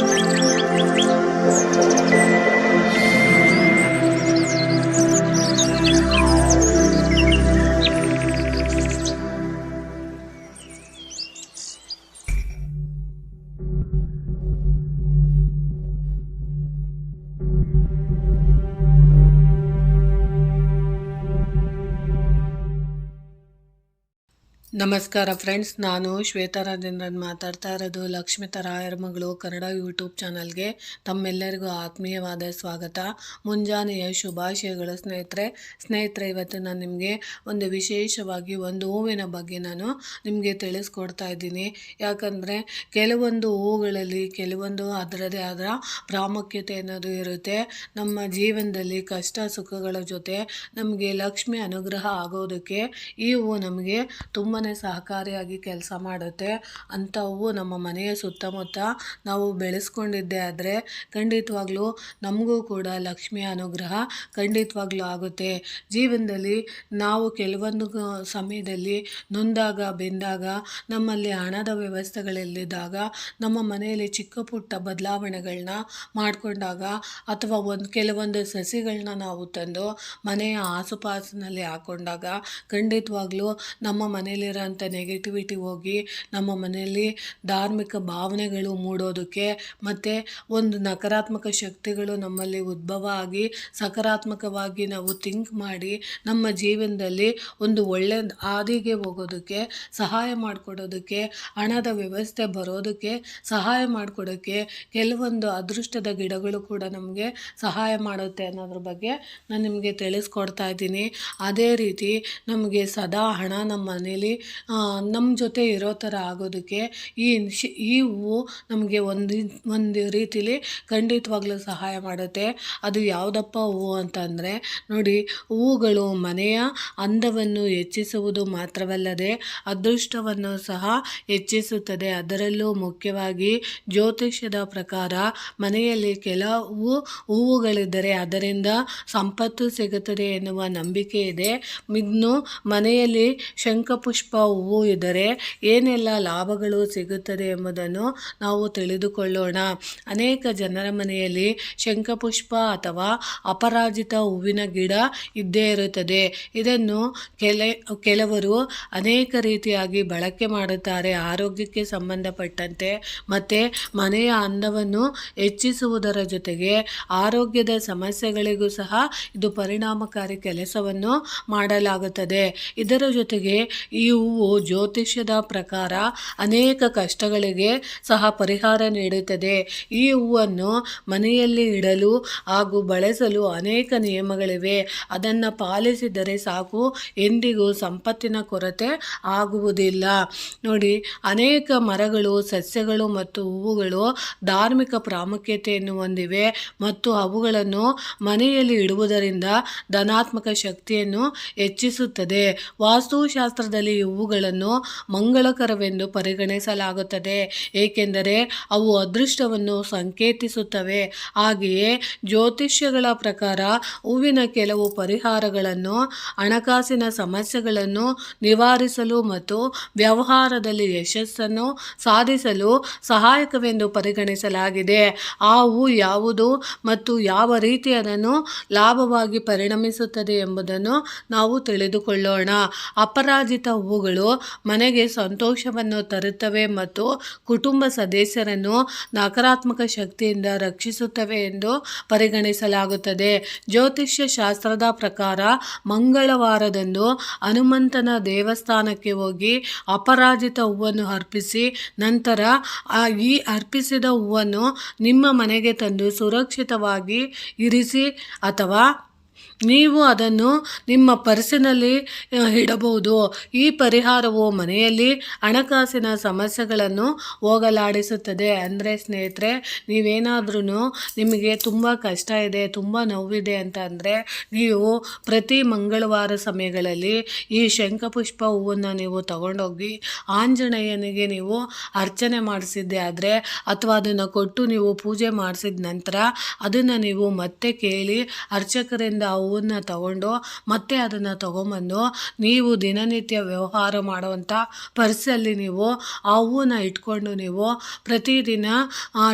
Thank you. ನಮಸ್ಕಾರ friends, ನಾನು ಶ್ವೇತಾ ರಾಜೇಂದ್ರನ್ ಮಾತಾಡ್ತಾ ಇರೋದು ಲಕ್ಷ್ಮಿ ತರಾಯರ ಮಗಳು ಕನ್ನಡ ಯೂಟ್ಯೂಬ್ ಚಾನಲ್ಗೆ. ತಮ್ಮೆಲ್ಲರಿಗೂ ಆತ್ಮೀಯವಾದ ಸ್ವಾಗತ. ಮುಂಜಾನೆಯ ಶುಭಾಶಯಗಳು ಸ್ನೇಹಿತರೆ. ಸ್ನೇಹಿತರೆ, ಇವತ್ತು ನಾನು ನಿಮಗೆ ಒಂದು ವಿಶೇಷವಾಗಿ ಒಂದು ಹೂವಿನ ಬಗ್ಗೆ ನಾನು ನಿಮಗೆ ತಿಳಿಸ್ಕೊಡ್ತಾ ಇದ್ದೀನಿ. ಯಾಕಂದರೆ ಕೆಲವೊಂದು ಹೂವುಗಳಲ್ಲಿ ಕೆಲವೊಂದು ಅದರದೇ ಆದ ಪ್ರಾಮುಖ್ಯತೆ ಅನ್ನೋದು ಇರುತ್ತೆ. ನಮ್ಮ ಜೀವನದಲ್ಲಿ ಕಷ್ಟ ಸುಖಗಳ ಜೊತೆ ನಮಗೆ ಲಕ್ಷ್ಮಿ ಅನುಗ್ರಹ ಆಗೋದಕ್ಕೆ ಈ ಹೂವು ನಮಗೆ ತುಂಬಾ ಸಹಕಾರಿಯಾಗಿ ಕೆಲಸ ಮಾಡುತ್ತೆ. ಅಂಥವು ನಮ್ಮ ಮನೆಯ ಸುತ್ತಮುತ್ತ ನಾವು ಬೆಳೆಸ್ಕೊಂಡಿದ್ದೆ ಆದರೆ ಖಂಡಿತವಾಗ್ಲೂ ನಮಗೂ ಕೂಡ ಲಕ್ಷ್ಮಿಯ ಅನುಗ್ರಹ ಖಂಡಿತವಾಗ್ಲೂ ಆಗುತ್ತೆ. ಜೀವನದಲ್ಲಿ ನಾವು ಕೆಲವೊಂದು ಸಮಯದಲ್ಲಿ ನೊಂದಾಗ ಬೆಂದಾಗ ನಮ್ಮಲ್ಲಿ ಹಣದ ವ್ಯವಸ್ಥೆಗಳಲ್ಲಿದ್ದಾಗ ನಮ್ಮ ಮನೆಯಲ್ಲಿ ಚಿಕ್ಕ ಪುಟ್ಟ ಬದಲಾವಣೆಗಳನ್ನ ಮಾಡಿಕೊಂಡಾಗ ಅಥವಾ ಒಂದು ಕೆಲವೊಂದು ಸಸಿಗಳನ್ನ ನಾವು ತಂದು ಮನೆಯ ಆಸುಪಾಸಿನಲ್ಲಿ ಹಾಕೊಂಡಾಗ ಖಂಡಿತವಾಗ್ಲೂ ನಮ್ಮ ಮನೆಯಲ್ಲಿರೋಂಥ ನೆಗೆಟಿವಿಟಿ ಹೋಗಿ ನಮ್ಮ ಮನೆಯಲ್ಲಿ ಧಾರ್ಮಿಕ ಭಾವನೆಗಳು ಮೂಡೋದಕ್ಕೆ ಮತ್ತು ಒಂದು ನಕಾರಾತ್ಮಕ ಶಕ್ತಿಗಳು ನಮ್ಮಲ್ಲಿ ಉದ್ಭವ ಆಗಿ ಸಕಾರಾತ್ಮಕವಾಗಿ ನಾವು ಥಿಂಕ್ ಮಾಡಿ ನಮ್ಮ ಜೀವನದಲ್ಲಿ ಒಂದು ಒಳ್ಳೆ ಹಾದಿಗೆ ಹೋಗೋದಕ್ಕೆ, ಸಹಾಯ ಮಾಡಿಕೊಡೋದಕ್ಕೆ, ಹಣದ ವ್ಯವಸ್ಥೆ ಬರೋದಕ್ಕೆ, ಸಹಾಯ ಮಾಡಿಕೊಡೋಕ್ಕೆ ಕೆಲವೊಂದು ಅದೃಷ್ಟದ ಗಿಡಗಳು ಕೂಡ ನಮಗೆ ಸಹಾಯ ಮಾಡುತ್ತೆ ಅನ್ನೋದ್ರ ಬಗ್ಗೆ ನಾನು ನಿಮಗೆ ತಿಳಿಸ್ಕೊಡ್ತಾ ಇದ್ದೀನಿ. ಅದೇ ರೀತಿ ನಮಗೆ ಸದಾ ಹಣ ನಮ್ಮ ಮನೇಲಿ ನಮ್ಮ ಜೊತೆ ಇರೋ ಥರ ಆಗೋದಕ್ಕೆ ಈ ಈ ಹೂವು ನಮಗೆ ಒಂದು ಒಂದು ರೀತಿಲಿ ಖಂಡಿತವಾಗ್ಲೂ ಸಹಾಯ ಮಾಡುತ್ತೆ. ಅದು ಯಾವುದಪ್ಪ ಹೂವು ಅಂತಂದರೆ ನೋಡಿ, ಹೂವುಗಳು ಮನೆಯ ಅಂದವನ್ನು ಹೆಚ್ಚಿಸುವುದು ಮಾತ್ರವಲ್ಲದೆ ಅದೃಷ್ಟವನ್ನು ಸಹ ಹೆಚ್ಚಿಸುತ್ತದೆ. ಅದರಲ್ಲೂ ಮುಖ್ಯವಾಗಿ ಜ್ಯೋತಿಷ್ಯದ ಪ್ರಕಾರ ಮನೆಯಲ್ಲಿ ಕೆಲವು ಹೂವುಗಳಿದ್ದರೆ ಅದರಿಂದ ಸಂಪತ್ತು ಸಿಗುತ್ತದೆ ಎನ್ನುವ ನಂಬಿಕೆ ಇದೆ. ಇನ್ನು ಮನೆಯಲ್ಲಿ ಶಂಖಪುಷ್ಪ ಹೂವು ಇದ್ದರೆ ಏನೆಲ್ಲ ಲಾಭಗಳು ಸಿಗುತ್ತದೆ ಎಂಬುದನ್ನು ನಾವು ತಿಳಿದುಕೊಳ್ಳೋಣ. ಅನೇಕ ಜನರ ಮನೆಯಲ್ಲಿ ಶಂಖಪುಷ್ಪ ಅಥವಾ ಅಪರಾಜಿತ ಹೂವಿನ ಗಿಡ ಇದ್ದೇ ಇರುತ್ತದೆ. ಇದನ್ನು ಕೆಲ, ಕೆಲವರು ಅನೇಕ ರೀತಿಯಾಗಿ ಬಳಕೆ ಮಾಡುತ್ತಾರೆ. ಆರೋಗ್ಯಕ್ಕೆ ಸಂಬಂಧಪಟ್ಟಂತೆ ಮತ್ತು ಮನೆಯ ಅಂದವನ್ನು ಹೆಚ್ಚಿಸುವುದರ ಜೊತೆಗೆ ಆರೋಗ್ಯದ ಸಮಸ್ಯೆಗಳಿಗೂ ಸಹ ಇದು ಪರಿಣಾಮಕಾರಿ ಕೆಲಸವನ್ನು ಮಾಡಲಾಗುತ್ತದೆ. ಇದರ ಜೊತೆಗೆ ಈ ಹೂವು ಜ್ಯೋತಿಷ್ಯದ ಪ್ರಕಾರ ಅನೇಕ ಕಷ್ಟಗಳಿಗೆ ಸಹ ಪರಿಹಾರ ನೀಡುತ್ತದೆ. ಈ ಹೂವನ್ನು ಮನೆಯಲ್ಲಿ ಇಡಲು ಹಾಗೂ ಬಳಸಲು ಅನೇಕ ನಿಯಮಗಳಿವೆ. ಅದನ್ನು ಪಾಲಿಸಿದರೆ ಸಾಕು, ಎಂದಿಗೂ ಸಂಪತ್ತಿನ ಕೊರತೆ ಆಗುವುದಿಲ್ಲ. ನೋಡಿ, ಅನೇಕ ಮರಗಳು, ಸಸ್ಯಗಳು ಮತ್ತು ಹೂವುಗಳು ಧಾರ್ಮಿಕ ಪ್ರಾಮುಖ್ಯತೆಯನ್ನು ಹೊಂದಿವೆ ಮತ್ತು ಅವುಗಳನ್ನು ಮನೆಯಲ್ಲಿ ಇಡುವುದರಿಂದ ಧನಾತ್ಮಕ ಶಕ್ತಿಯನ್ನು ಹೆಚ್ಚಿಸುತ್ತದೆ. ವಾಸ್ತುಶಾಸ್ತ್ರದಲ್ಲಿ ಈ ಹೂವುಗಳನ್ನು ಮಂಗಳಕರವೆಂದು ಪರಿಗಣಿಸಲಾಗುತ್ತದೆ. ಏಕೆಂದರೆ ಅವು ಅದೃಷ್ಟವನ್ನು ಸಂಕೇತಿಸುತ್ತವೆ. ಹಾಗೆಯೇ ಜ್ಯೋತಿಷ್ಯಗಳ ಪ್ರಕಾರ ಹೂವಿನ ಕೆಲವು ಪರಿಹಾರಗಳನ್ನು, ಹಣಕಾಸಿನ ಸಮಸ್ಯೆಗಳನ್ನು ನಿವಾರಿಸಲು ಮತ್ತು ವ್ಯವಹಾರದಲ್ಲಿ ಯಶಸ್ಸನ್ನು ಸಾಧಿಸಲು ಸಹಾಯಕವೆಂದು ಪರಿಗಣಿಸಲಾಗಿದೆ. ಆ ಹೂ ಯಾವುದು ಮತ್ತು ಯಾವ ರೀತಿ ಅದನ್ನು ಲಾಭವಾಗಿ ಪರಿಣಮಿಸುತ್ತದೆ ಎಂಬುದನ್ನು ನಾವು ತಿಳಿದುಕೊಳ್ಳೋಣ. ಅಪರಾಜಿತ ಹೂವುಗಳು ಮನೆಗೆ ಸಂತೋಷವನ್ನು ತರುತ್ತವೆ ಮತ್ತು ಕುಟುಂಬ ಸದಸ್ಯರನ್ನು ನಕಾರಾತ್ಮಕ ಶಕ್ತಿಯಿಂದ ರಕ್ಷಿಸುತ್ತವೆ ಎಂದು ಪರಿಗಣಿಸಲಾಗುತ್ತದೆ. ಜ್ಯೋತಿಷ್ಯ ಶಾಸ್ತ್ರದ ಪ್ರಕಾರ ಮಂಗಳವಾರದಂದು ಹನುಮಂತನ ದೇವಸ್ಥಾನಕ್ಕೆ ಹೋಗಿ ಅಪರಾಜಿತ ಹೂವನ್ನು ಅರ್ಪಿಸಿ, ನಂತರ ಈ ಅರ್ಪಿಸಿದ ಹೂವನ್ನು ನಿಮ್ಮ ಮನೆಗೆ ತಂದು ಸುರಕ್ಷಿತವಾಗಿ ಇರಿಸಿ ಅಥವಾ ನೀವು ಅದನ್ನು ನಿಮ್ಮ ಪರ್ಸಿನಲ್ಲಿ ಇಡಬಹುದು. ಈ ಪರಿಹಾರವು ಮನೆಯಲ್ಲಿ ಹಣಕಾಸಿನ ಸಮಸ್ಯೆಗಳನ್ನು ಹೋಗಲಾಡಿಸುತ್ತದೆ. ಅಂದರೆ ಸ್ನೇಹಿತರೆ ನೀವೇನಾದ್ರೂ ನಿಮಗೆ ತುಂಬ ಕಷ್ಟ ಇದೆ, ತುಂಬ ನೋವಿದೆ ಅಂತ ಅಂದರೆ, ನೀವು ಪ್ರತಿ ಮಂಗಳವಾರ ಸಮಯಗಳಲ್ಲಿ ಈ ಶಂಖಪುಷ್ಪ ಹೂವನ್ನು ನೀವು ತಗೊಂಡೋಗಿ ಆಂಜನೇಯನಿಗೆ ನೀವು ಅರ್ಚನೆ ಮಾಡಿಸಿದ್ದೆ ಆದರೆ, ಅಥವಾ ಅದನ್ನು ಕೊಟ್ಟು ನೀವು ಪೂಜೆ ಮಾಡಿಸಿದ ನಂತರ, ಅದನ್ನು ನೀವು ಮತ್ತೆ ಕೇಳಿ ಅರ್ಚಕರಿಂದ ಆ ಹೂವನ್ನ ತಗೊಂಡು ಮತ್ತೆ ಅದನ್ನು ತಗೊಂಬಂದು ನೀವು ದಿನನಿತ್ಯ ವ್ಯವಹಾರ ಮಾಡುವಂಥ ಪರ್ಸಲ್ಲಿ ನೀವು ಆ ಹೂವನ್ನು ಇಟ್ಕೊಂಡು ನೀವು ಪ್ರತಿದಿನ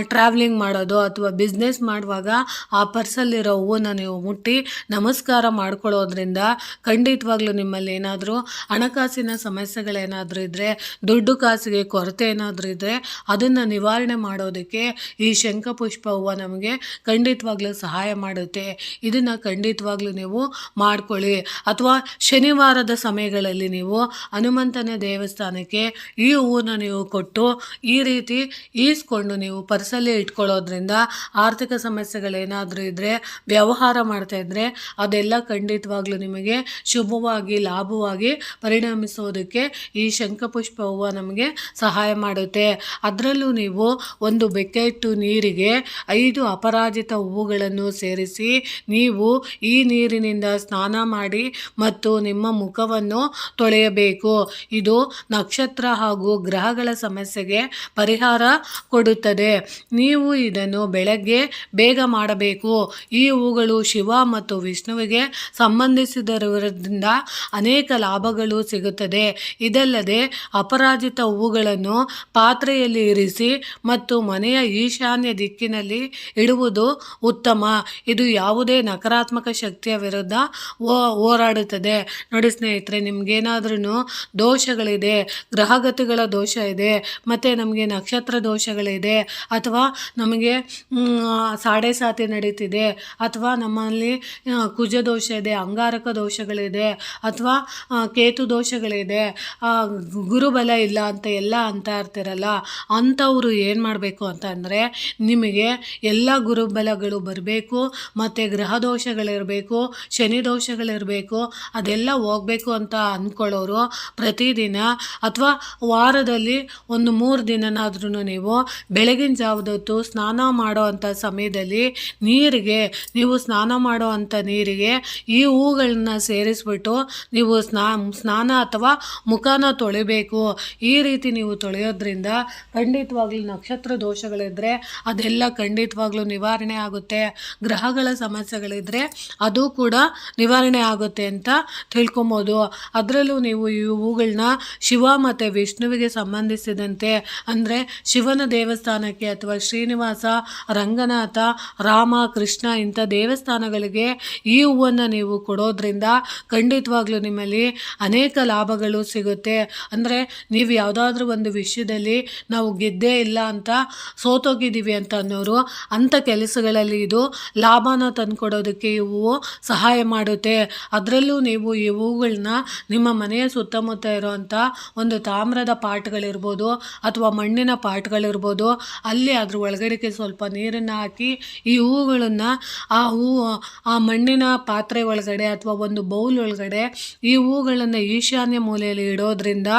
ಟ್ರಾವೆಲಿಂಗ್ ಮಾಡೋದು ಅಥವಾ ಬಿಸ್ನೆಸ್ ಮಾಡುವಾಗ ಆ ಪರ್ಸಲ್ಲಿರೋ ಹೂವನ್ನು ನೀವು ಮುಟ್ಟಿ ನಮಸ್ಕಾರ ಮಾಡ್ಕೊಳ್ಳೋದ್ರಿಂದ ಖಂಡಿತವಾಗ್ಲೂ ನಿಮ್ಮಲ್ಲಿ ಏನಾದರೂ ಹಣಕಾಸಿನ ಸಮಸ್ಯೆಗಳೇನಾದರೂ ಇದ್ದರೆ ದುಡ್ಡು ಕಾಸಿಗೆ ಕೊರತೆ ಏನಾದರೂ ಇದ್ದರೆ ಅದನ್ನು ನಿವಾರಣೆ ಮಾಡೋದಕ್ಕೆ ಈ ಶಂಖಪುಷ್ಪ ಹೂವು ನಮಗೆ ಖಂಡಿತವಾಗ್ಲೂ ಸಹಾಯ ಮಾಡುತ್ತೆ. ಇದನ್ನು ಖಂಡಿತವಾಗ್ಲೂ ನೀವು ಮಾಡ್ಕೊಳ್ಳಿ. ಅಥವಾ ಶನಿವಾರದ ಸಮಯಗಳಲ್ಲಿ ನೀವು ಹನುಮಂತನ ದೇವಸ್ಥಾನಕ್ಕೆ ಈ ಹೂವನ್ನು ನೀವು ಕೊಟ್ಟು ಈ ರೀತಿ ಈಸ್ಕೊಂಡು ನೀವು ಪರ್ಸಲ್ಲಿ ಇಟ್ಕೊಳ್ಳೋದ್ರಿಂದ ಆರ್ಥಿಕ ಸಮಸ್ಯೆಗಳೇನಾದರೂ ಇದ್ದರೆ ವ್ಯವಹಾರ ಮಾಡ್ತಾ ಇದ್ದರೆ ಅದೆಲ್ಲ ಖಂಡಿತವಾಗ್ಲೂ ನಿಮಗೆ ಶುಭವಾಗಿ, ಲಾಭವಾಗಿ ಪರಿಣಮಿಸೋದಕ್ಕೆ ಈ ಶಂಖಪುಷ್ಪ ಹೂವು ನಮಗೆ ಸಹಾಯ ಮಾಡುತ್ತೆ. ಅದರಲ್ಲೂ ನೀವು ಒಂದು ಬೆಕ್ಕೆಟ್ಟು ನೀರಿಗೆ ಐದು ಅಪರಾಜಿತ ಹೂವುಗಳನ್ನು ಸೇರಿಸಿ ನೀವು ಈ ನೀರಿನಿಂದ ಸ್ನಾನ ಮಾಡಿ ಮತ್ತು ನಿಮ್ಮ ಮುಖವನ್ನು ತೊಳೆಯಬೇಕು. ಇದು ನಕ್ಷತ್ರ ಹಾಗೂ ಗ್ರಹಗಳ ಸಮಸ್ಯೆಗೆ ಪರಿಹಾರ ಕೊಡುತ್ತದೆ. ನೀವು ಇದನ್ನು ಬೆಳಗ್ಗೆ ಬೇಗ ಮಾಡಬೇಕು. ಈ ಹೂಗಳು ಶಿವ ಮತ್ತು ವಿಷ್ಣುವಿಗೆ ಸಂಬಂಧಿಸಿದವರಿಂದ ಅನೇಕ ಲಾಭಗಳು ಸಿಗುತ್ತದೆ. ಇದಲ್ಲದೆ ಅಪರಾಜಿತ ಹೂಗಳನ್ನು ಪಾತ್ರೆಯಲ್ಲಿ ಇರಿಸಿ ಮತ್ತು ಮನೆಯ ಈಶಾನ್ಯ ದಿಕ್ಕಿನಲ್ಲಿ ಇಡುವುದು ಉತ್ತಮ. ಇದು ಯಾವುದೇ ನಕಾರಾತ್ಮಕ ಶಕ್ತಿಯ ವಿರುದ್ಧ ಹೋರಾಡುತ್ತದೆ. ನೋಡಿ ಸ್ನೇಹಿತರೆ ನಿಮ್ಗೇನಾದ್ರೂ ದೋಷಗಳಿದೆ, ಗ್ರಹಗತಿಗಳ ದೋಷ ಇದೆ, ಮತ್ತು ನಮಗೆ ನಕ್ಷತ್ರ ದೋಷಗಳಿದೆ, ಅಥವಾ ನಮಗೆ ಸಾಡೆ ಸಾತಿ ನಡೀತಿದೆ, ಅಥವಾ ನಮ್ಮಲ್ಲಿ ಕುಜ ದೋಷ ಇದೆ, ಅಂಗಾರಕ ದೋಷಗಳಿದೆ, ಅಥವಾ ಕೇತು ದೋಷಗಳಿದೆ ಗುರುಬಲ ಇಲ್ಲ ಅಂತ ಎಲ್ಲ ಅಂತ ಇರ್ತಿರಲ್ಲ ಅಂಥವ್ರು ಏನು ಮಾಡಬೇಕು ಅಂತಂದರೆ ನಿಮಗೆ ಎಲ್ಲ ಗುರುಬಲಗಳು ಬರಬೇಕು, ಮತ್ತು ಗ್ರಹ ದೋಷಗಳಿರಬೇಕು ಶನಿ ದೋಷಗಳಿರಬೇಕು, ಅದೆಲ್ಲ ಹೋಗಬೇಕು ಅಂತ ಅಂದ್ಕೊಳ್ಳೋರು ಪ್ರತಿದಿನ ಅಥವಾ ವಾರದಲ್ಲಿ ಒಂದು ಮೂರು ದಿನನಾದ್ರೂ ನೀವು ಬೆಳಗಿನ ಜಾವದೊತ್ತು ಸ್ನಾನ ಮಾಡೋ ಅಂಥ ಸಮಯದಲ್ಲಿ ನೀರಿಗೆ, ನೀವು ಸ್ನಾನ ಮಾಡೋ ಅಂಥ ನೀರಿಗೆ ಈ ಹೂಗಳನ್ನ ಸೇರಿಸ್ಬಿಟ್ಟು ನೀವು ಸ್ನಾ, ಸ್ನಾನ ಅಥವಾ ಮುಖನ ತೊಳಿಬೇಕು. ಈ ರೀತಿ ನೀವು ತೊಳೆಯೋದ್ರಿಂದ ಖಂಡಿತವಾಗ್ಲೂ ನಕ್ಷತ್ರ ದೋಷಗಳಿದ್ದರೆ ಅದೆಲ್ಲ ಖಂಡಿತವಾಗ್ಲೂ ನಿವಾರಣೆ ಆಗುತ್ತೆ. ಗ್ರಹಗಳ ಸಮಸ್ಯೆಗಳಿದ್ದರೆ ಅದು ಕೂಡ ನಿವಾರಣೆ ಆಗುತ್ತೆ ಅಂತ ತಿಳ್ಕೊಬೋದು. ಅದರಲ್ಲೂ ನೀವು ಈ ಹೂಗಳನ್ನ ಶಿವ ಮತ್ತು ವಿಷ್ಣುವಿಗೆ ಸಂಬಂಧಿಸಿದಂತೆ ಅಂದರೆ ಶಿವನ ದೇವಸ್ಥಾನಕ್ಕೆ ಅಥವಾ ಶ್ರೀನಿವಾಸ, ರಂಗನಾಥ, ರಾಮ, ಕೃಷ್ಣ ಇಂಥ ದೇವಸ್ಥಾನಗಳಿಗೆ ಈ ಹೂವನ್ನು ನೀವು ಕೊಡೋದ್ರಿಂದ ಖಂಡಿತವಾಗ್ಲೂ ನಿಮ್ಮಲ್ಲಿ ಅನೇಕ ಲಾಭಗಳು ಸಿಗುತ್ತೆ. ಅಂದರೆ ನೀವು ಯಾವುದಾದ್ರೂ ಒಂದು ವಿಷಯದಲ್ಲಿ ನಾವು ಗೆದ್ದೇ ಇಲ್ಲ ಅಂತ ಸೋತೋಗಿದ್ದೀವಿ ಅಂತ ಅನ್ನೋರು, ಅಂಥ ಕೆಲಸಗಳಲ್ಲಿ ಇದು ಲಾಭನ ತಂದುಕೊಡೋದಕ್ಕೆ ಇವು ಸಹಾಯ ಮಾಡುತ್ತೆ. ಅದರಲ್ಲೂ ನೀವು ಈ ಹೂಗಳನ್ನ ನಿಮ್ಮ ಮನೆಯ ಸುತ್ತಮುತ್ತ ಇರುವಂಥ ಒಂದು ತಾಮ್ರದ ಪಾಟ್ಗಳಿರ್ಬೋದು ಅಥವಾ ಮಣ್ಣಿನ ಪಾಟ್ಗಳಿರ್ಬೋದು, ಅಲ್ಲಿ ಅದ್ರ ಒಳಗಡೆಗೆ ಸ್ವಲ್ಪ ನೀರನ್ನು ಹಾಕಿ ಈ ಹೂಗಳನ್ನು ಆ ಹೂವು ಆ ಮಣ್ಣಿನ ಪಾತ್ರೆ ಒಳಗಡೆ ಅಥವಾ ಒಂದು ಬೌಲ್ ಒಳಗಡೆ ಈ ಹೂಗಳನ್ನು ಈಶಾನ್ಯ ಮೂಲೆಯಲ್ಲಿ ಇಡೋದ್ರಿಂದ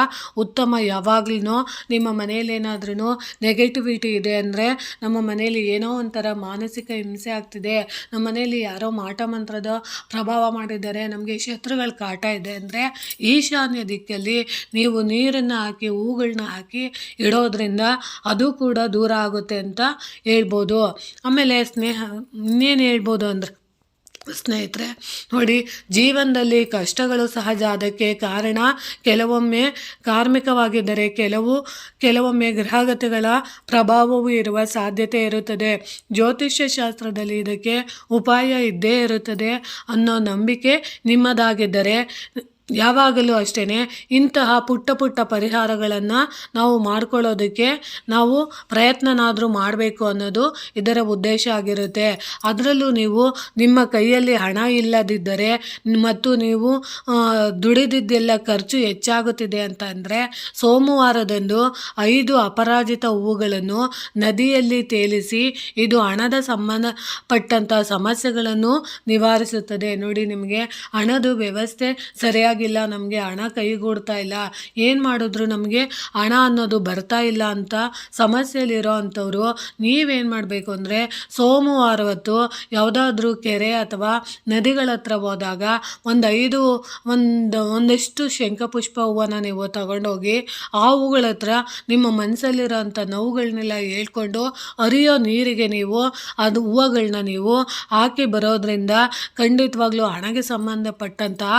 ಉತ್ತಮ. ಯಾವಾಗ್ಲೂ ನಿಮ್ಮ ಮನೆಯಲ್ಲಿ ಏನಾದ್ರೂ ನೆಗೆಟಿವಿಟಿ ಇದೆ ಅಂದರೆ ನಮ್ಮ ಮನೆಯಲ್ಲಿ ಏನೋ ಒಂಥರ ಮಾನಸಿಕ ಹಿಂಸೆ ಆಗ್ತಿದೆ. ನಮ್ಮ ಮನೆಯಲ್ಲಿ ಯಾರೋ ಮಾಟ ಮಂತ್ರದ ಪ್ರಭಾವ ಮಾಡಿದ್ದಾರೆ. ನಮಗೆ ಶತ್ರುಗಳ ಕಾಟ ಇದೆ ಅಂದರೆ ಈಶಾನ್ಯ ದಿಕ್ಕಲ್ಲಿ ನೀವು ನೀರನ್ನು ಹಾಕಿ ಹೂಗಳನ್ನ ಹಾಕಿ ಇಡೋದ್ರಿಂದ ಅದು ಕೂಡ ದೂರ ಆಗುತ್ತೆ ಅಂತ ಹೇಳ್ಬೋದು. ಆಮೇಲೆ ಸ್ನೇಹ, ಇನ್ನೇನು ಹೇಳ್ಬೋದು ಅಂದರೆ ಸ್ನೇಹಿತರೆ, ನೋಡಿ, ಜೀವನದಲ್ಲಿ ಕಷ್ಟಗಳು ಸಹಜ. ಅದಕ್ಕೆ ಕಾರಣ ಕೆಲವೊಮ್ಮೆ ಕಾರ್ಮಿಕವಾಗಿದ್ದರೆ ಕೆಲವು, ಕೆಲವೊಮ್ಮೆ ಗ್ರಹಗತಿಗಳ ಪ್ರಭಾವವೂ ಇರುವ ಸಾಧ್ಯತೆ ಇರುತ್ತದೆ. ಜ್ಯೋತಿಷ್ಯ ಶಾಸ್ತ್ರದಲ್ಲಿ ಇದಕ್ಕೆ ಉಪಾಯ ಇದ್ದೇ ಇರುತ್ತದೆ ಅನ್ನೋ ನಂಬಿಕೆ ನಿಮ್ಮದಾಗಿದ್ದರೆ ಯಾವಾಗಲೂ ಅಷ್ಟೇ ಇಂತಹ ಪುಟ್ಟ ಪುಟ್ಟ ಪರಿಹಾರಗಳನ್ನು ನಾವು ಮಾಡ್ಕೊಳ್ಳೋದಕ್ಕೆ ನಾವು ಪ್ರಯತ್ನನಾದರೂ ಮಾಡಬೇಕು ಅನ್ನೋದು ಇದರ ಉದ್ದೇಶ ಆಗಿರುತ್ತೆ. ಅದರಲ್ಲೂ ನೀವು ನಿಮ್ಮ ಕೈಯಲ್ಲಿ ಹಣ ಇಲ್ಲದಿದ್ದರೆ ಮತ್ತು ನೀವು ದುಡಿದಿದ್ದೆಲ್ಲ ಖರ್ಚು ಹೆಚ್ಚಾಗುತ್ತಿದೆ ಅಂತ ಅಂದರೆ ಸೋಮವಾರದಂದು ಐದು ಅಪರಾಜಿತ ಹೂವುಗಳನ್ನು ನದಿಯಲ್ಲಿ ತೇಲಿಸಿ ಇದು ಹಣದ ಸಂಬಂಧಪಟ್ಟಂಥ ಸಮಸ್ಯೆಗಳನ್ನು ನಿವಾರಿಸುತ್ತದೆ. ನೋಡಿ ನಿಮಗೆ ಹಣದ ವ್ಯವಸ್ಥೆ ಸರಿಯಾಗಿ ಆಗಿಲ್ಲ ನಮಗೆ ಹಣ ಕೈಗೂಡ್ತಾ ಇಲ್ಲ. ಏನು ಮಾಡಿದ್ರು ನಮಗೆ ಹಣ ಅನ್ನೋದು ಬರ್ತಾ ಇಲ್ಲ ಅಂತ ಸಮಸ್ಯೆಯಲ್ಲಿರೋ ಅಂಥವ್ರು ನೀವೇನು ಮಾಡಬೇಕು ಅಂದರೆ ಸೋಮವಾರ ಹೊತ್ತು ಯಾವುದಾದ್ರೂ ಕೆರೆ ಅಥವಾ ನದಿಗಳ ಹತ್ರ ಹೋದಾಗ ಒಂದು ಐದು, ಒಂದು, ಒಂದಿಷ್ಟು ಶಂಖಪುಷ್ಪ ಹೂವನ್ನ ನೀವು ತಗೊಂಡೋಗಿ ಆ ಹೂಗಳ ಹತ್ರ ನಿಮ್ಮ ಮನಸ್ಸಲ್ಲಿರೋಂಥ ನೋವುಗಳನ್ನೆಲ್ಲ ಹೇಳ್ಕೊಂಡು ಹರಿಯೋ ನೀರಿಗೆ ನೀವು ಅದು ಹೂವುಗಳನ್ನ ನೀವು ಹಾಕಿ ಬರೋದ್ರಿಂದ ಖಂಡಿತವಾಗ್ಲೂ ಹಣಗೆ ಸಂಬಂಧಪಟ್ಟಂತಹ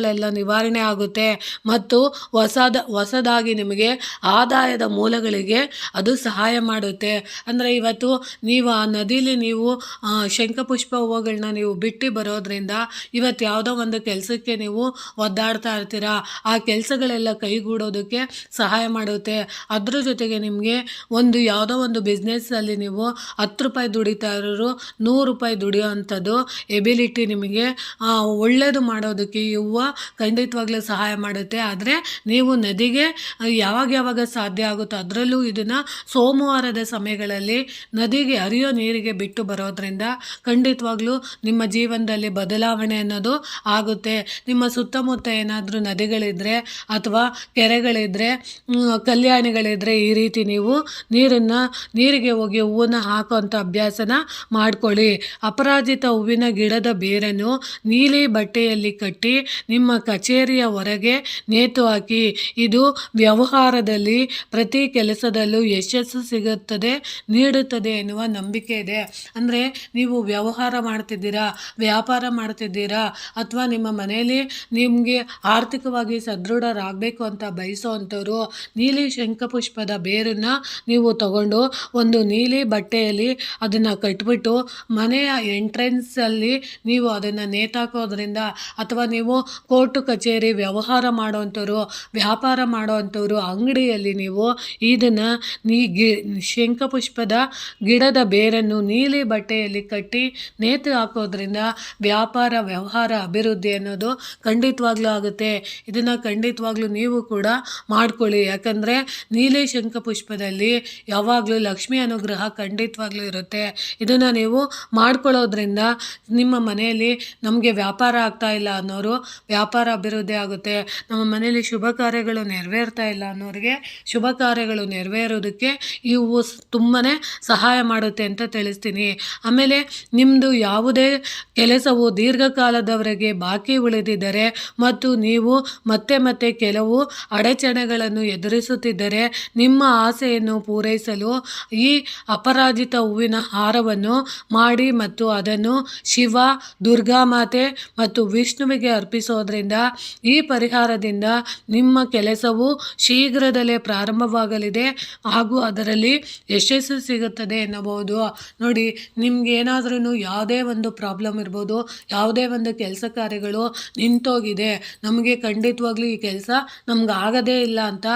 ಸಮಸ್ಯೆಗಳೆಲ್ಲ ನಿವಾರಣೆ ಆಗುತ್ತೆ. ಮತ್ತು ಹೊಸದ, ಹೊಸದಾಗಿ ನಿಮಗೆ ಆದಾಯದ ಮೂಲಗಳಿಗೆ ಅದು ಸಹಾಯ ಮಾಡುತ್ತೆ. ಅಂದರೆ ಇವತ್ತು ನೀವು ಆ ನದಿಯಲ್ಲಿ ನೀವು ಶಂಖಪುಷ್ಪ ಹೂವುಗಳನ್ನ ನೀವು ಬಿಟ್ಟು ಬರೋದ್ರಿಂದ ಇವತ್ತು ಯಾವುದೋ ಒಂದು ಕೆಲಸಕ್ಕೆ ನೀವು ಒದ್ದಾಡ್ತಾ ಇರ್ತೀರಾ. ಆ ಕೆಲಸಗಳೆಲ್ಲ ಕೈಗೂಡೋದಕ್ಕೆ ಸಹಾಯ ಮಾಡುತ್ತೆ. ಅದ್ರ ಜೊತೆಗೆ ನಿಮಗೆ ಒಂದು ಯಾವುದೋ ಒಂದು ಬಿಸ್ನೆಸ್ಸಲ್ಲಿ ನೀವು ಹತ್ತು ರೂಪಾಯಿ ದುಡಿತಾ ಇರೋರು ನೂರು ರೂಪಾಯಿ ದುಡಿಯೋ ಅಂಥದ್ದು ಎಬಿಲಿಟಿ ನಿಮಗೆ ಒಳ್ಳೆಯದು ಮಾಡೋದಕ್ಕೆ ಹೂವು ಖಂಡಿತವಾಗ್ಲೂ ಸಹಾಯ ಮಾಡುತ್ತೆ. ಆದರೆ ನೀವು ನದಿಗೆ, ಯಾವಾಗ ಯಾವಾಗ ಸಾಧ್ಯ ಆಗುತ್ತೋ ಅದರಲ್ಲೂ ಇದನ್ನು ಸೋಮವಾರದ ಸಮಯಗಳಲ್ಲಿ ನದಿಗೆ ಹರಿಯೋ ನೀರಿಗೆ ಬಿಟ್ಟು ಬರೋದ್ರಿಂದ ಖಂಡಿತವಾಗ್ಲೂ ನಿಮ್ಮ ಜೀವನದಲ್ಲಿ ಬದಲಾವಣೆ ಅನ್ನೋದು ಆಗುತ್ತೆ. ನಿಮ್ಮ ಸುತ್ತಮುತ್ತ ಏನಾದರೂ ನದಿಗಳಿದ್ದರೆ ಅಥವಾ ಕೆರೆಗಳಿದ್ದರೆ ಕಲ್ಯಾಣಿಗಳಿದ್ದರೆ ಈ ರೀತಿ ನೀವು ನೀರನ್ನು, ನೀರಿಗೆ ಹೋಗಿ ಹೂವನ್ನು ಹಾಕುವಂಥ ಅಭ್ಯಾಸನ ಮಾಡಿಕೊಳ್ಳಿ. ಅಪರಾಜಿತ ಹೂವಿನ ಗಿಡದ ಬೇರನ್ನು ನೀಲಿ ಬಟ್ಟೆಯಲ್ಲಿ ಕಟ್ಟಿ ನಿಮ್ಮ ಕಚೇರಿಯ ಹೊರಗೆ ನೇತು ಹಾಕಿ. ಇದು ವ್ಯವಹಾರದಲ್ಲಿ ಪ್ರತಿ ಕೆಲಸದಲ್ಲೂ ಯಶಸ್ಸು ಸಿಗುತ್ತದೆ, ನೀಡುತ್ತದೆ ಎನ್ನುವ ನಂಬಿಕೆ ಇದೆ. ಅಂದರೆ ನೀವು ವ್ಯವಹಾರ ಮಾಡ್ತಿದ್ದೀರಾ, ವ್ಯಾಪಾರ ಮಾಡ್ತಿದ್ದೀರಾ, ಅಥವಾ ನಿಮ್ಮ ಮನೆಯಲ್ಲಿ ನಿಮಗೆ ಆರ್ಥಿಕವಾಗಿ ಸದೃಢರಾಗಬೇಕು ಅಂತ ಬಯಸೋ ಅಂಥವ್ರು ನೀಲಿ ಶಂಖಪುಷ್ಪದ ಬೇರನ್ನು ನೀವು ತಗೊಂಡು ಒಂದು ನೀಲಿ ಬಟ್ಟೆಯಲ್ಲಿ ಅದನ್ನು ಕಟ್ಬಿಟ್ಟು ಮನೆಯ ಎಂಟ್ರೆನ್ಸಲ್ಲಿ ನೀವು ಅದನ್ನು ನೇತಾಕೋದ್ರಿಂದ ಅಥವಾ ನೀವು ಕೋರ್ಟು ಕಚೇರಿ ವ್ಯವಹಾರ ಮಾಡೋವಂಥವ್ರು, ವ್ಯಾಪಾರ ಮಾಡೋವಂಥವ್ರು ಅಂಗಡಿಯಲ್ಲಿ ನೀವು ಇದನ್ನು ನೀ ಗಿ, ಶಂಖಪುಷ್ಪದ ಗಿಡದ ಬೇರನ್ನು ನೀಲಿ ಬಟ್ಟೆಯಲ್ಲಿ ಕಟ್ಟಿ ನೇತು ಹಾಕೋದ್ರಿಂದ ವ್ಯಾಪಾರ, ವ್ಯವಹಾರ ಅಭಿವೃದ್ಧಿ ಅನ್ನೋದು ಖಂಡಿತವಾಗ್ಲೂ ಆಗುತ್ತೆ. ಇದನ್ನು ಖಂಡಿತವಾಗ್ಲೂ ನೀವು ಕೂಡ ಮಾಡ್ಕೊಳ್ಳಿ. ಯಾಕಂದರೆ ನೀಲಿ ಶಂಖಪುಷ್ಪದಲ್ಲಿ ಯಾವಾಗಲೂ ಲಕ್ಷ್ಮಿ ಅನುಗ್ರಹ ಖಂಡಿತವಾಗ್ಲೂ ಇರುತ್ತೆ. ಇದನ್ನು ನೀವು ಮಾಡ್ಕೊಳ್ಳೋದ್ರಿಂದ ನಿಮ್ಮ ಮನೆಯಲ್ಲಿ ನಮಗೆ ವ್ಯಾಪಾರ ಆಗ್ತಾ ಇಲ್ಲ ಅನ್ನೋರು ವ್ಯಾಪಾರ ಅಭಿವೃದ್ಧಿ ಆಗುತ್ತೆ. ನಮ್ಮ ಮನೆಯಲ್ಲಿ ಶುಭ ಕಾರ್ಯಗಳು ನೆರವೇರ್ತಾ ಇಲ್ಲ ಅನ್ನೋರಿಗೆ ಶುಭ ಕಾರ್ಯಗಳು ನೆರವೇರೋದಕ್ಕೆ ಹೂವು ತುಂಬಾ ಸಹಾಯ ಮಾಡುತ್ತೆ ಅಂತ ತಿಳಿಸ್ತೀನಿ. ಆಮೇಲೆ ನಿಮ್ಮದು ಯಾವುದೇ ಕೆಲಸವು ದೀರ್ಘಕಾಲದವರೆಗೆ ಬಾಕಿ ಉಳಿದಿದ್ದರೆ ಮತ್ತು ನೀವು ಮತ್ತೆ ಮತ್ತೆ ಕೆಲವು ಅಡಚಣೆಗಳನ್ನು ಎದುರಿಸುತ್ತಿದ್ದರೆ ನಿಮ್ಮ ಆಸೆಯನ್ನು ಪೂರೈಸಲು ಈ ಅಪರಾಜಿತ ಹೂವಿನ ಹಾರವನ್ನು ಮಾಡಿ ಮತ್ತು ಅದನ್ನು ಶಿವ ದುರ್ಗಾಮಾತೆ ಮತ್ತು ವಿಷ್ಣುವಿಗೆ ಅರ್ಪಿಸೋದ್ರಿಂದ ಈ ಪರಿಹಾರದಿಂದ ನಿಮ್ಮ ಕೆಲಸವು ಶೀಘ್ರದಲ್ಲೇ ಪ್ರಾರಂಭವಾಗಲಿದೆ ಹಾಗೂ ಅದರಲ್ಲಿ ಯಶಸ್ಸು ಸಿಗುತ್ತದೆ ಎನ್ನಬಹುದು. ನೋಡಿ, ನಿಮ್ಗೆ ಏನಾದ್ರೂ ಯಾವುದೇ ಒಂದು ಪ್ರಾಬ್ಲಮ್ ಇರ್ಬೋದು, ಯಾವುದೇ ಒಂದು ಕೆಲಸ ಕಾರ್ಯಗಳು ನಿಂತೋಗಿದೆ, ನಮಗೆ ಖಂಡಿತವಾಗ್ಲೂ ಈ ಕೆಲಸ ನಮ್ಗೆ ಆಗದೇ ಇಲ್ಲ ಅಂತ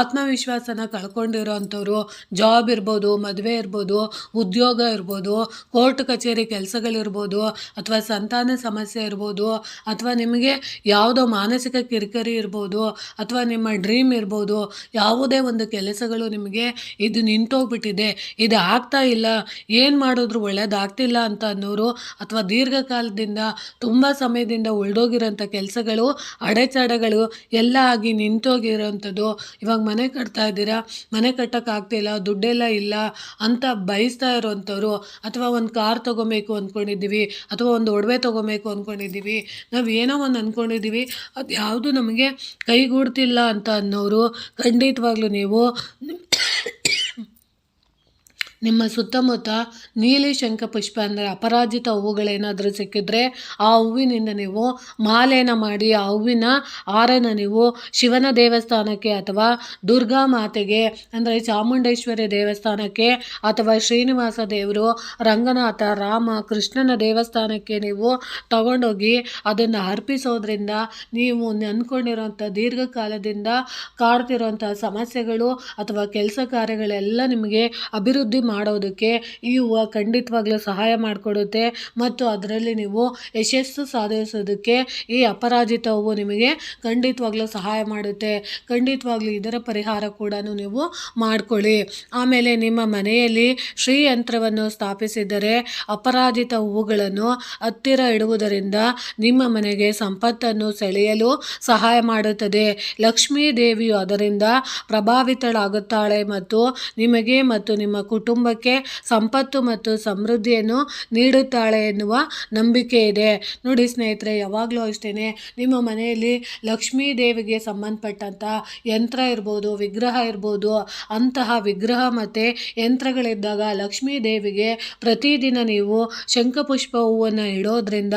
ಆತ್ಮವಿಶ್ವಾಸನ ಕಳ್ಕೊಂಡಿರೋ ಅಂಥವ್ರು, ಜಾಬ್ ಇರ್ಬೋದು, ಮದುವೆ ಇರ್ಬೋದು, ಉದ್ಯೋಗ ಇರ್ಬೋದು, ಕೋರ್ಟ್ ಕಚೇರಿ ಕೆಲಸಗಳಿರ್ಬೋದು, ಅಥವಾ ಸಂತಾನ ಸಮಸ್ಯೆ ಇರ್ಬೋದು, ಅಥವಾ ನಿಮಗೆ ಯಾವುದೋ ಮಾನಸಿಕ ಕಿರಿಕಿರಿ ಇರ್ಬೋದು ಅಥವಾ ನಿಮ್ಮ ಡ್ರೀಮ್ ಇರ್ಬೋದು, ಯಾವುದೇ ಒಂದು ಕೆಲಸಗಳು ನಿಮಗೆ ಇದು ನಿಂತೋಗ್ಬಿಟ್ಟಿದೆ, ಇದು ಆಗ್ತಾ ಇಲ್ಲ, ಏನು ಮಾಡಿದ್ರು ಒಳ್ಳೇದಾಗ್ತಿಲ್ಲ ಅಂತ ಅನ್ನೋರು ಅಥವಾ ದೀರ್ಘಕಾಲದಿಂದ ತುಂಬ ಸಮಯದಿಂದ ಉಳ್ದೋಗಿರೋಂಥ ಕೆಲಸಗಳು ಅಡೆತಡೆಗಳು ಎಲ್ಲ ಆಗಿ ನಿಂತೋಗಿರೋಂಥದ್ದು. ಇವಾಗ ಮನೆ ಕಟ್ತಾ ಇದ್ದೀರಾ, ಮನೆ ಕಟ್ಟೋಕ್ಕಾಗ್ತಿಲ್ಲ ದುಡ್ಡೆಲ್ಲ ಇಲ್ಲ ಅಂತ ಬಯಸ್ತಾ ಇರೋವಂಥವ್ರು ಅಥವಾ ಒಂದು ಕಾರ್ ತೊಗೊಬೇಕು ಅಂದ್ಕೊಂಡಿದ್ದೀವಿ ಅಥವಾ ಒಂದು ಒಡವೆ ತೊಗೊಬೇಕು ಅಂದ್ಕೊಂಡಿದ್ದೀವಿ ನಾವು ಏನೋ ಒಂದು ಅಂದ್ಕೊಂಡಿದ್ದೀವಿ ಅದು ಯಾವುದು ನಮಗೆ ಕೈಗೂಡ್ತಿಲ್ಲ ಅಂತ ಅನ್ನೋರು ಖಂಡಿತವಾಗ್ಲೂ ನೀವು ನಿಮ್ಮ ಸುತ್ತಮುತ್ತ ನೀಲಿ ಶಂಖಪುಷ್ಪ ಅಂದರೆ ಅಪರಾಜಿತ ಹೂವುಗಳೇನಾದರೂ ಸಿಕ್ಕಿದ್ರೆ ಆ ಹೂವಿನಿಂದ ನೀವು ಮಾಲೆನ ಮಾಡಿ, ಆ ಹೂವಿನ ಹಾರನ ನೀವು ಶಿವನ ದೇವಸ್ಥಾನಕ್ಕೆ ಅಥವಾ ದುರ್ಗಾ ಮಾತೆಗೆ ಅಂದರೆ ಚಾಮುಂಡೇಶ್ವರಿ ದೇವಸ್ಥಾನಕ್ಕೆ ಅಥವಾ ಶ್ರೀನಿವಾಸ ದೇವರು, ರಂಗನಾಥ, ರಾಮ, ಕೃಷ್ಣನ ದೇವಸ್ಥಾನಕ್ಕೆ ನೀವು ತಗೊಂಡೋಗಿ ಅದನ್ನು ಅರ್ಪಿಸೋದ್ರಿಂದ ನೀವು ಅಂದ್ಕೊಂಡಿರೋಂಥ ದೀರ್ಘಕಾಲದಿಂದ ಕಾಡ್ತಿರೋಂಥ ಸಮಸ್ಯೆಗಳು ಅಥವಾ ಕೆಲಸ ಕಾರ್ಯಗಳೆಲ್ಲ ನಿಮಗೆ ಅಭಿವೃದ್ಧಿ ಮಾಡೋದಕ್ಕೆ ಈ ಹೂವು ಖಂಡಿತವಾಗ್ಲೂ ಸಹಾಯ ಮಾಡಿಕೊಡುತ್ತೆ. ಮತ್ತು ಅದರಲ್ಲಿ ನೀವು ಯಶಸ್ಸು ಸಾಧಿಸೋದಕ್ಕೆ ಈ ಅಪರಾಜಿತ ಹೂವು ನಿಮಗೆ ಖಂಡಿತವಾಗ್ಲೂ ಸಹಾಯ ಮಾಡುತ್ತೆ. ಖಂಡಿತವಾಗ್ಲೂ ಇದರ ಪರಿಹಾರ ಕೂಡ ನೀವು ಮಾಡ್ಕೊಳ್ಳಿ. ಆಮೇಲೆ ನಿಮ್ಮ ಮನೆಯಲ್ಲಿ ಶ್ರೀಯಂತ್ರವನ್ನು ಸ್ಥಾಪಿಸಿದರೆ ಅಪರಾಜಿತ ಹೂವುಗಳನ್ನು ಹತ್ತಿರ ಇಡುವುದರಿಂದ ನಿಮ್ಮ ಮನೆಗೆ ಸಂಪತ್ತನ್ನು ಸೆಳೆಯಲು ಸಹಾಯ ಮಾಡುತ್ತದೆ. ಲಕ್ಷ್ಮೀ ದೇವಿಯು ಅದರಿಂದ ಪ್ರಭಾವಿತಳಾಗುತ್ತಾಳೆ ಮತ್ತು ನಿಮಗೆ ಮತ್ತು ನಿಮ್ಮ ಕುಟುಂಬಕ್ಕೆ ಸಂಪತ್ತು ಮತ್ತು ಸಮೃದ್ಧಿಯನ್ನು ನೀಡುತ್ತಾಳೆ ಎನ್ನುವ ನಂಬಿಕೆ ಇದೆ. ನೋಡಿ ಸ್ನೇಹಿತರೆ, ಯಾವಾಗಲೂ ಅಷ್ಟೇ ನಿಮ್ಮ ಮನೆಯಲ್ಲಿ ಲಕ್ಷ್ಮೀ ದೇವಿಗೆ ಸಂಬಂಧಪಟ್ಟಂಥ ಯಂತ್ರ ಇರ್ಬೋದು, ವಿಗ್ರಹ ಇರ್ಬೋದು, ಅಂತಹ ವಿಗ್ರಹ ಮತ್ತು ಯಂತ್ರಗಳಿದ್ದಾಗ ಲಕ್ಷ್ಮೀ ದೇವಿಗೆ ಪ್ರತಿದಿನ ನೀವು ಶಂಖಪುಷ್ಪ ಹೂವನ್ನು ಇಡೋದ್ರಿಂದ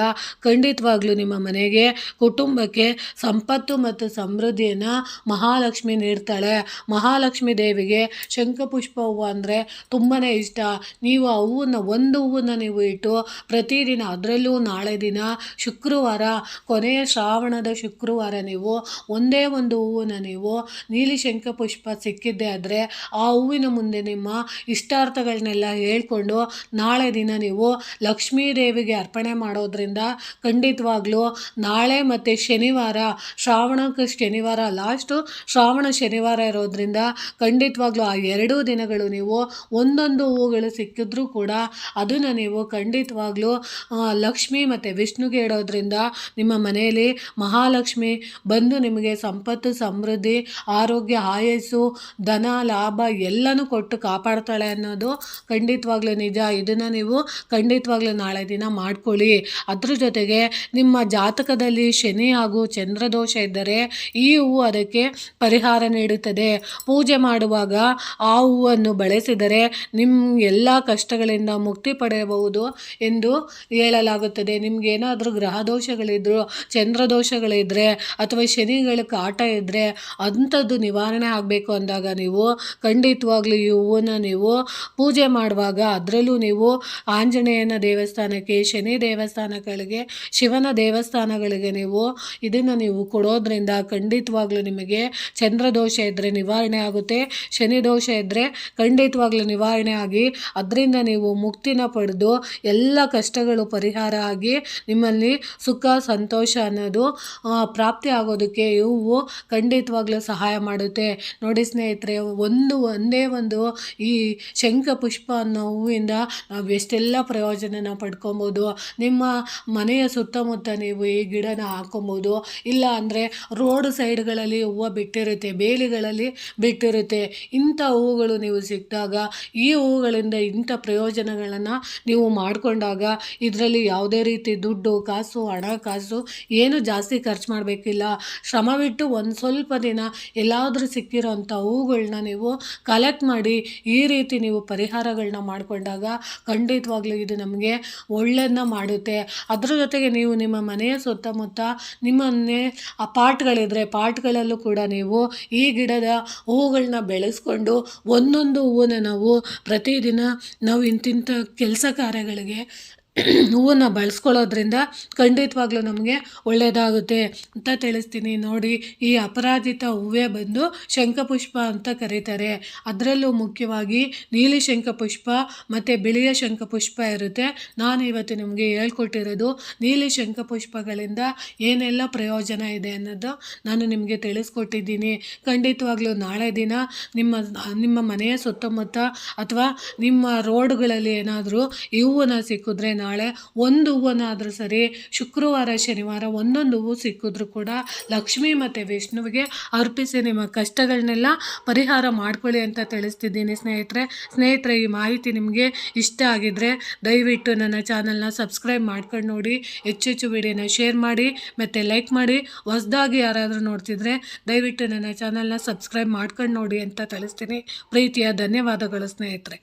ಖಂಡಿತವಾಗ್ಲೂ ನಿಮ್ಮ ಮನೆಗೆ ಕುಟುಂಬಕ್ಕೆ ಸಂಪತ್ತು ಮತ್ತು ಸಮೃದ್ಧಿಯನ್ನು ಮಹಾಲಕ್ಷ್ಮಿ ನೀಡ್ತಾಳೆ. ಮಹಾಲಕ್ಷ್ಮಿ ದೇವಿಗೆ ಶಂಖಪುಷ್ಪ ಹೂವು ಅಂದರೆ ತುಂಬಾ ಇಷ್ಟ. ನೀವು ಆ ಹೂವನ್ನು ಒಂದು ಹೂವನ್ನು ನೀವು ಇಟ್ಟು ಪ್ರತಿದಿನ ಅದರಲ್ಲೂ ನಾಳೆ ದಿನ ಶುಕ್ರವಾರ, ಕೊನೆಯ ಶ್ರಾವಣದ ಶುಕ್ರವಾರ ನೀವು ಒಂದೇ ಒಂದು ಹೂವನ್ನು ನೀವು ನೀಲಿ ಶಂಖಪುಷ್ಪ ಸಿಕ್ಕಿದ್ದೆ ಆದರೆ ಆ ಹೂವಿನ ಮುಂದೆ ನಿಮ್ಮ ಇಷ್ಟಾರ್ಥಗಳನ್ನೆಲ್ಲ ಹೇಳ್ಕೊಂಡು ನಾಳೆ ದಿನ ನೀವು ಲಕ್ಷ್ಮೀ ದೇವಿಗೆ ಅರ್ಪಣೆ ಮಾಡೋದ್ರಿಂದ ಖಂಡಿತವಾಗ್ಲೂ ನಾಳೆ ಮತ್ತು ಶನಿವಾರ ಶ್ರಾವಣಕ್ಕೆ ಶನಿವಾರ ಲಾಸ್ಟು ಶ್ರಾವಣ ಶನಿವಾರ ಇರೋದ್ರಿಂದ ಖಂಡಿತವಾಗ್ಲೂ ಆ ಎರಡೂ ದಿನಗಳು ನೀವು ಒಂದೊಂದು ಹೂವುಗಳು ಸಿಕ್ಕಿದ್ರೂ ಕೂಡ ಅದನ್ನು ನೀವು ಖಂಡಿತವಾಗ್ಲೂ ಲಕ್ಷ್ಮಿ ಮತ್ತು ವಿಷ್ಣುಗೆ ಇಡೋದ್ರಿಂದ ನಿಮ್ಮ ಮನೆಯಲ್ಲಿ ಮಹಾಲಕ್ಷ್ಮಿ ಬಂದು ನಿಮಗೆ ಸಂಪತ್ತು, ಸಮೃದ್ಧಿ, ಆರೋಗ್ಯ, ಆಯಸ್ಸು, ಧನ, ಲಾಭ ಎಲ್ಲನೂ ಕೊಟ್ಟು ಕಾಪಾಡ್ತಾಳೆ ಅನ್ನೋದು ಖಂಡಿತವಾಗ್ಲೂ ನಿಜ. ಇದನ್ನು ನೀವು ಖಂಡಿತವಾಗ್ಲೂ ನಾಳೆ ದಿನ ಮಾಡ್ಕೊಳ್ಳಿ. ಅದ್ರ ಜೊತೆಗೆ ನಿಮ್ಮ ಜಾತಕದಲ್ಲಿ ಶನಿ ಹಾಗೂ ಚಂದ್ರದೋಷ ಇದ್ದರೆ ಈ ಹೂವು ಅದಕ್ಕೆ ಪರಿಹಾರ ನೀಡುತ್ತದೆ. ಪೂಜೆ ಮಾಡುವಾಗ ಆ ಹೂವನ್ನು ಬಳಸಿದರೆ ನಿಮ್ಮ ಎಲ್ಲ ಕಷ್ಟಗಳಿಂದ ಮುಕ್ತಿ ಪಡೆಯಬಹುದು ಎಂದು ಹೇಳಲಾಗುತ್ತದೆ. ನಿಮ್ಗೆ ಏನಾದರೂ ಗ್ರಹ ದೋಷಗಳಿದ್ರು, ಚಂದ್ರ ದೋಷಗಳಿದ್ದರೆ ಅಥವಾ ಶನಿಗಳ ಕಾಟ ಇದ್ದರೆ ಅಂಥದ್ದು ನಿವಾರಣೆ ಆಗಬೇಕು ಅಂದಾಗ ನೀವು ಖಂಡಿತವಾಗ್ಲೂ ಈ ಹೂವನ್ನು ನೀವು ಪೂಜೆ ಮಾಡುವಾಗ ಅದರಲ್ಲೂ ನೀವು ಆಂಜನೇಯನ ದೇವಸ್ಥಾನಕ್ಕೆ, ಶನಿ ದೇವಸ್ಥಾನಗಳಿಗೆ, ಶಿವನ ದೇವಸ್ಥಾನಗಳಿಗೆ ನೀವು ಇದನ್ನು ನೀವು ಕೊಡೋದ್ರಿಂದ ಖಂಡಿತವಾಗ್ಲೂ ನಿಮಗೆ ಚಂದ್ರದೋಷ ಇದ್ದರೆ ನಿವಾರಣೆ ಆಗುತ್ತೆ. ಶನಿ ದೋಷ ಇದ್ದರೆ ಖಂಡಿತವಾಗ್ಲೂ ನಿವಾರಣೆ ಆಗಿ ಅದರಿಂದ ನೀವು ಮುಕ್ತಿನ ಪಡೆದು ಎಲ್ಲ ಕಷ್ಟಗಳು ಪರಿಹಾರ ಆಗಿ ನಿಮ್ಮಲ್ಲಿ ಸುಖ, ಸಂತೋಷ ಅನ್ನೋದು ಪ್ರಾಪ್ತಿ ಆಗೋದಕ್ಕೆ ಇವು ಖಂಡಿತವಾಗ್ಲೂ ಸಹಾಯ ಮಾಡುತ್ತೆ. ನೋಡಿ ಸ್ನೇಹಿತರೆ, ಒಂದು, ಒಂದೇ ಒಂದು ಈ ಶಂಖ ಪುಷ್ಪ ಅನ್ನೋ ಹೂವಿಂದ ನಾವು ಎಷ್ಟೆಲ್ಲ ಪ್ರಯೋಜನನ ಪಡ್ಕೊಬೋದು. ನಿಮ್ಮ ಮನೆಯ ಸುತ್ತಮುತ್ತ ನೀವು ಈ ಗಿಡನ ಹಾಕೊಬೋದು. ಇಲ್ಲ ಅಂದರೆ ರೋಡ್ ಸೈಡ್ಗಳಲ್ಲಿ ಹೂವು ಬಿಟ್ಟಿರುತ್ತೆ, ಬೇಲಿಗಳಲ್ಲಿ ಬಿಟ್ಟಿರುತ್ತೆ, ಇಂಥ ಹೂವುಗಳು ನೀವು ಸಿಕ್ಕಿದಾಗ ಈ ಹೂವುಗಳಿಂದ ಇಂಥ ಪ್ರಯೋಜನಗಳನ್ನು ನೀವು ಮಾಡಿಕೊಂಡಾಗ ಇದರಲ್ಲಿ ಯಾವುದೇ ರೀತಿ ದುಡ್ಡು, ಕಾಸು, ಹಣ, ಕಾಸು ಏನು ಜಾಸ್ತಿ ಖರ್ಚು ಮಾಡಬೇಕಿಲ್ಲ. ಶ್ರಮವಿಟ್ಟು ಒಂದು ಸ್ವಲ್ಪ ದಿನ ಎಲ್ಲಾದರೂ ಸಿಕ್ಕಿರೋಂಥ ಹೂಗಳನ್ನ ನೀವು ಕಲೆಕ್ಟ್ ಮಾಡಿ ಈ ರೀತಿ ನೀವು ಪರಿಹಾರಗಳನ್ನ ಮಾಡಿಕೊಂಡಾಗ ಖಂಡಿತವಾಗ್ಲೂ ಇದು ನಮಗೆ ಒಳ್ಳೆಯದನ್ನ ಮಾಡುತ್ತೆ. ಅದರ ಜೊತೆಗೆ ನೀವು ನಿಮ್ಮ ಮನೆಯ ಸುತ್ತಮುತ್ತ ನಿಮ್ಮನ್ನೇ ಆ ಪಾಟ್ಗಳಿದ್ರೆ ಪಾಟ್ಗಳಲ್ಲೂ ಕೂಡ ನೀವು ಈ ಗಿಡದ ಹೂಗಳನ್ನ ಬೆಳೆಸ್ಕೊಂಡು ಒಂದೊಂದು ಹೂವನ್ನ ನಾವು ಪ್ರತಿದಿನ ನಾವು ಇಂತಿಂಥ ಕೆಲಸ ಕಾರ್ಯಗಳಿಗೆ ಹೂವನ್ನು ಬಳಸ್ಕೊಳ್ಳೋದ್ರಿಂದ ಖಂಡಿತವಾಗ್ಲೂ ನಮಗೆ ಒಳ್ಳೆಯದಾಗುತ್ತೆ ಅಂತ ತಿಳಿಸ್ತೀನಿ. ನೋಡಿ, ಈ ಅಪರಾಜಿತ ಹೂವೇ ಬಂದು ಶಂಖಪುಷ್ಪ ಅಂತ ಕರೀತಾರೆ. ಅದರಲ್ಲೂ ಮುಖ್ಯವಾಗಿ ನೀಲಿ ಶಂಖಪುಷ್ಪ ಮತ್ತು ಬಿಳಿಯ ಶಂಖಪುಷ್ಪ ಇರುತ್ತೆ. ನಾನು ಇವತ್ತು ನಿಮಗೆ ಹೇಳ್ಕೊಟ್ಟಿರೋದು ನೀಲಿ ಶಂಖಪುಷ್ಪಗಳಿಂದ ಏನೆಲ್ಲ ಪ್ರಯೋಜನ ಇದೆ ಅನ್ನೋದು ನಾನು ನಿಮಗೆ ತಿಳಿಸ್ಕೊಟ್ಟಿದ್ದೀನಿ. ಖಂಡಿತವಾಗ್ಲೂ ನಾಳೆ ದಿನ ನಿಮ್ಮ ನಿಮ್ಮ ಮನೆಯ ಸುತ್ತಮುತ್ತ ಅಥವಾ ನಿಮ್ಮ ರೋಡ್ಗಳಲ್ಲಿ ಏನಾದರೂ ಈ ಹೂವನ್ನು ಸಿಕ್ಕಿದ್ರೆ ನಾಳೆ ಒಂದು ಹೂವನ್ನಾದರೂ ಸರಿ ಶುಕ್ರವಾರ, ಶನಿವಾರ ಒಂದೊಂದು ಹೂವು ಸಿಕ್ಕಿದ್ರು ಕೂಡ ಲಕ್ಷ್ಮಿ ಮತ್ತು ವಿಷ್ಣುವಿಗೆ ಅರ್ಪಿಸಿ ನಿಮ್ಮ ಕಷ್ಟಗಳನ್ನೆಲ್ಲ ಪರಿಹಾರ ಮಾಡ್ಕೊಳ್ಳಿ ಅಂತ ತಿಳಿಸ್ತಿದ್ದೀನಿ ಸ್ನೇಹಿತರೆ. ಸ್ನೇಹಿತರೆ, ಈ ಮಾಹಿತಿ ನಿಮಗೆ ಇಷ್ಟ ಆಗಿದರೆ ದಯವಿಟ್ಟು ನನ್ನ ಚಾನಲ್ನ ಸಬ್ಸ್ಕ್ರೈಬ್ ಮಾಡ್ಕೊಂಡು ನೋಡಿ. ಹೆಚ್ಚು ಹೆಚ್ಚು ವಿಡಿಯೋನ ಶೇರ್ ಮಾಡಿ, ಮತ್ತು ಲೈಕ್ ಮಾಡಿ. ಹೊಸ್ದಾಗಿ ಯಾರಾದರೂ ನೋಡ್ತಿದ್ರೆ ದಯವಿಟ್ಟು ನನ್ನ ಚಾನಲ್ನ ಸಬ್ಸ್ಕ್ರೈಬ್ ಮಾಡ್ಕೊಂಡು ನೋಡಿ ಅಂತ ತಿಳಿಸ್ತೀನಿ. ಪ್ರೀತಿಯ ಧನ್ಯವಾದಗಳು ಸ್ನೇಹಿತರೆ.